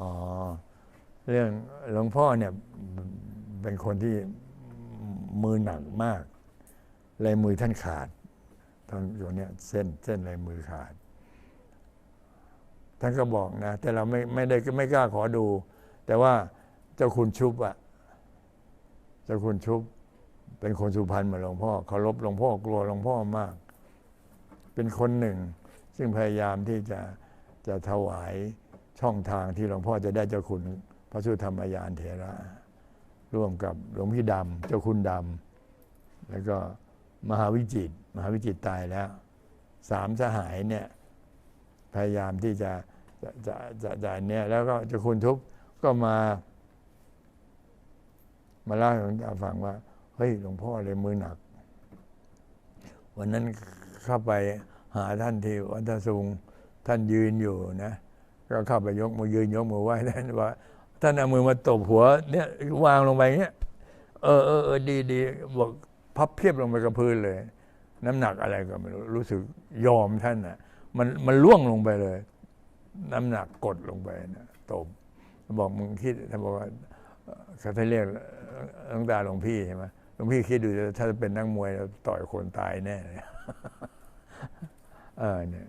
อ๋อเรื่องหลวงพ่อเนี่ยเป็นคนที่มือหนักมากลายมือท่านขาดตอนอยู่เนี่ยเส้นเส้นลายมือขาด ท่านก็บอกนะ แต่เราไม่ไม่ได้ไม่กล้าขอดู แต่ว่าเจ้าคุณชุบอะเจ้าคุณชุบ เป็นคนสุพรรณเหมือนหลวงพ่อเคารพหลวงพ่อกลัวหลวงพ่อมาก เป็นคนหนึ่ง ซึ่งพยายามที่จะจะถวาย ช่องทางที่หลวงพ่อจะได้เจ้าคุณพระสุธรรมยานเถระ ร่วมกับหลวงพี่ดำเจ้าคุณดำแล้วก็มหาวิจิต มหาวิจิตตายแล้วสามสหายเนี่ยพยายามที่จะจะจะจะจะเนี่ยแล้วก็เจ้าคุณทุบก็มา มาเล่าให้หลวงตาฟังว่า เฮ้ยหลวงพ่อเลยมือหนัก วันนั้นเข้าไปหาท่านที่วัดตะสุงท่านยืนอยู่นะ ก็เข้าไปยกมือยืนยกมือไหว้ท่นว่าท่านเอามือมาตบหัวเนี่ยวางลงไปเงี้ยเออเออเออดีดีบอกพับเพียบลงไปกับพื้นเลย น้ำหนักอะไรก็ไม่รู้รู้สึกยอมท่านน่ะมันมันล่วงลงไปเลย น้ำหนักกดลงไปนะตบบอกมึงคิดท่านบอกว่าเขาท่านเรียกหลวงตาหลวงพี่ใช่ไหมหลวงพี่คิดดูถ้าเป็นนักมวยต่อยคนตายแน่เลยเออเนี่ย